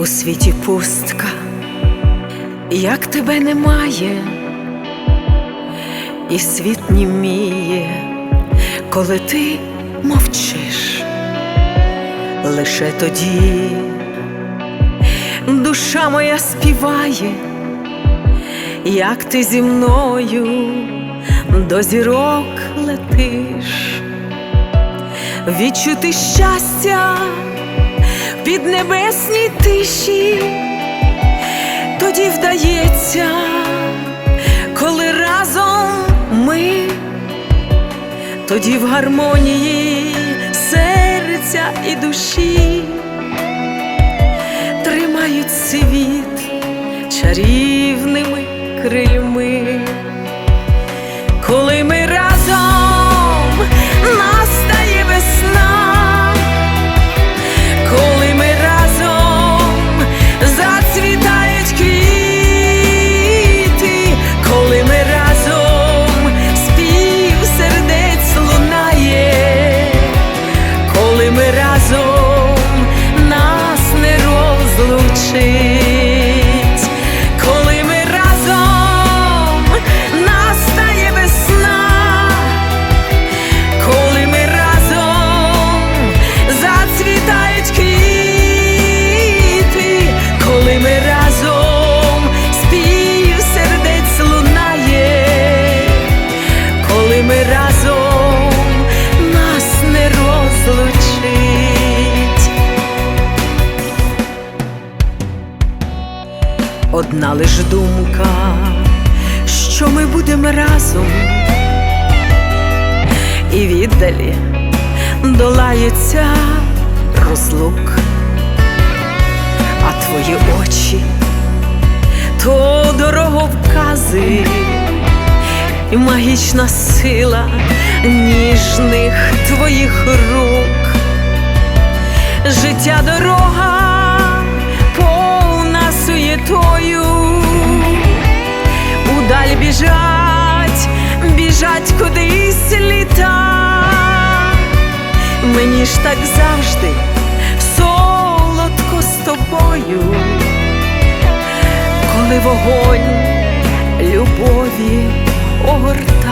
у світі пустка, як тебе немає, і світ німіє, коли ти мовчиш, лише тоді душа моя співає, як ти зі мною до зірок летиш, відчути щастя піднебесній тиші, тоді вдається, коли разом ми, тоді в гармонії серця і душі тримають світ чарівними крильми, коли ми see. Одна лиш думка, що ми будемо разом, і віддалі долається розлук, а твої очі то дороговкази і магічна сила ніжних твоїх рук, життя дорога біжать, біжать кудись літа. Мені ж так завжди солодко з тобою, коли вогонь любові огорта.